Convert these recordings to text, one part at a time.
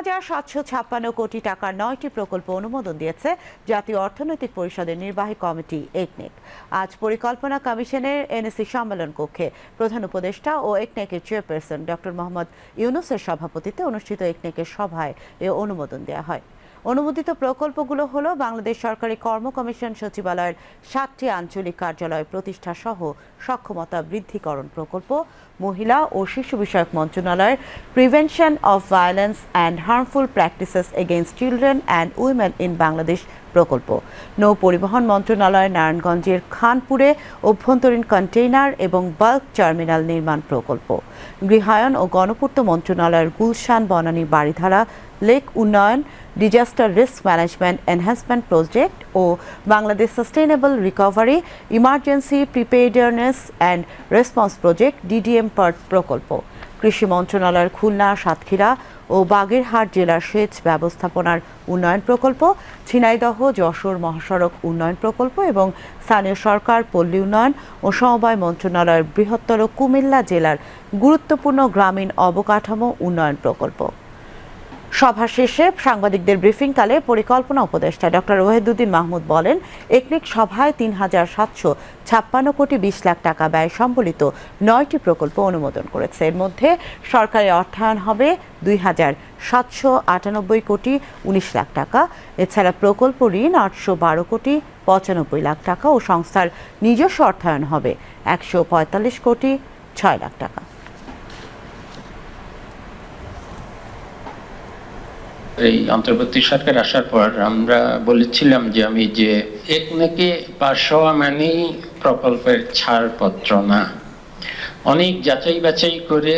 হাজার সাতশো ছাপ্পান্ন কোটি টাকার নয়টি প্রকল্প অনুমোদন দিয়েছে জাতীয় অর্থনৈতিক পরিষদের নির্বাহী কমিটি, একনেক। আজ পরিকল্পনা কমিশনের এনএসি সম্মেলন কক্ষে প্রধান উপদেষ্টা ও একনেকের চেয়ারপারসন ডক্টর মোহাম্মদ ইউনুসের সভাপতিত্বে অনুষ্ঠিত একনেকের সভায় এ অনুমোদন দেওয়া হয়। অনুমোদিত প্রকল্পগুলো হল বাংলাদেশ সরকারি কর্ম কমিশন সচিবালয়ের সাতটি আঞ্চলিক কার্যালয় প্রতিষ্ঠা সহ সক্ষমতা বৃদ্ধিকরণ প্রকল্প, মহিলা ও শিশু বিষয়ক মন্ত্রণালয়ের prevention of violence and harmful practices against children and women in Bangladesh প্রকল্প। নৌ পরিবহন মন্ত্রণালয়ের নারায়ণগঞ্জের খানপুরে অভ্যন্তরীণ কন্টেইনার এবং বাল্ক টার্মিনাল নির্মাণ প্রকল্প। গৃহায়ন ও গণপূর্ত মন্ত্রণালয়ের গুলশান বনানী বাড়িধারা লেক উন্নয়ন disaster risk management enhancement project O Bangladesh sustainable recovery emergency preparedness and response project DDM part প্রকল্প কৃষি মন্ত্রণালয়ের খুলনা, সাতক্ষীরা ও বাগেরহাট জেলার সেচ ব্যবস্থাপনার উন্নয়ন প্রকল্প, ঝিনাইদহ, যশোর মহাসড়ক উন্নয়ন প্রকল্প এবং স্থানীয় সরকার, পল্লী উন্নয়ন ও সমবায় মন্ত্রণালয়ের বৃহত্তর কুমিল্লা জেলার গুরুত্বপূর্ণ গ্রামীণ অবকাঠামো উন্নয়ন প্রকল্প। সভা শেষে সাংবাদিকদের ব্রিফিংকালে পরিকল্পনা উপদেষ্টা ডক্টর ওয়াহিদুদ্দিন মাহমুদ বলেন একনিক সভায় তিন হাজার সাতশো ছাপ্পান্ন কোটি বিশ লাখ টাকা ব্যয় সম্বলিত নয়টি প্রকল্প অনুমোদন করেছে। এর মধ্যে সরকারি অর্থায়ন হবে দুই হাজার সাতশো আটানব্বই কোটি উনিশ লাখ টাকা। এছাড়া প্রকল্প ঋণ আটশো বারো কোটি পঁচানব্বই লাখ টাকা ও সংস্থার নিজস্ব অর্থায়ন হবে একশো পঁয়তাল্লিশ কোটি ছয় লাখ টাকা। এই অন্তর্বর্তী সরকার আসার পর আমরা বলেছিলাম যে আমি যে একনেকে পাশ হওয়া মানেই প্রকল্পের ছাড়পত্র না। অনেক যাচাই বাছাই করে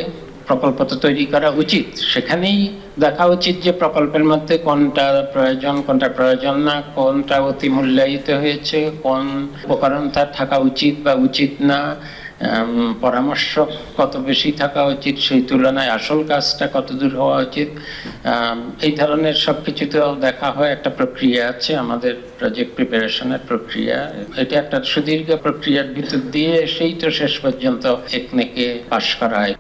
প্রকল্পটা তৈরি করা উচিত। সেখানেই দেখা উচিত যে প্রকল্পের মধ্যে কোনটা প্রয়োজন কোনটা প্রয়োজন না, কোনটা অতি মূল্যায়িত হয়েছে, কোন উপকরণ তার থাকা উচিত বা উচিত না। পরামর্শ কত বেশি থাকা উচিত, সেই তুলনায় আসল কাজটা কত দূর হওয়া উচিত। এই ধরনের সব কিছুতেও দেখা হয়, একটা প্রক্রিয়া আছে আমাদের প্রজেক্ট প্রিপারেশনের প্রক্রিয়া। এটা একটা সুদীর্ঘ প্রক্রিয়ার ভিতর দিয়ে, সেই তো শেষ পর্যন্ত একনেকে পাশ করা হয়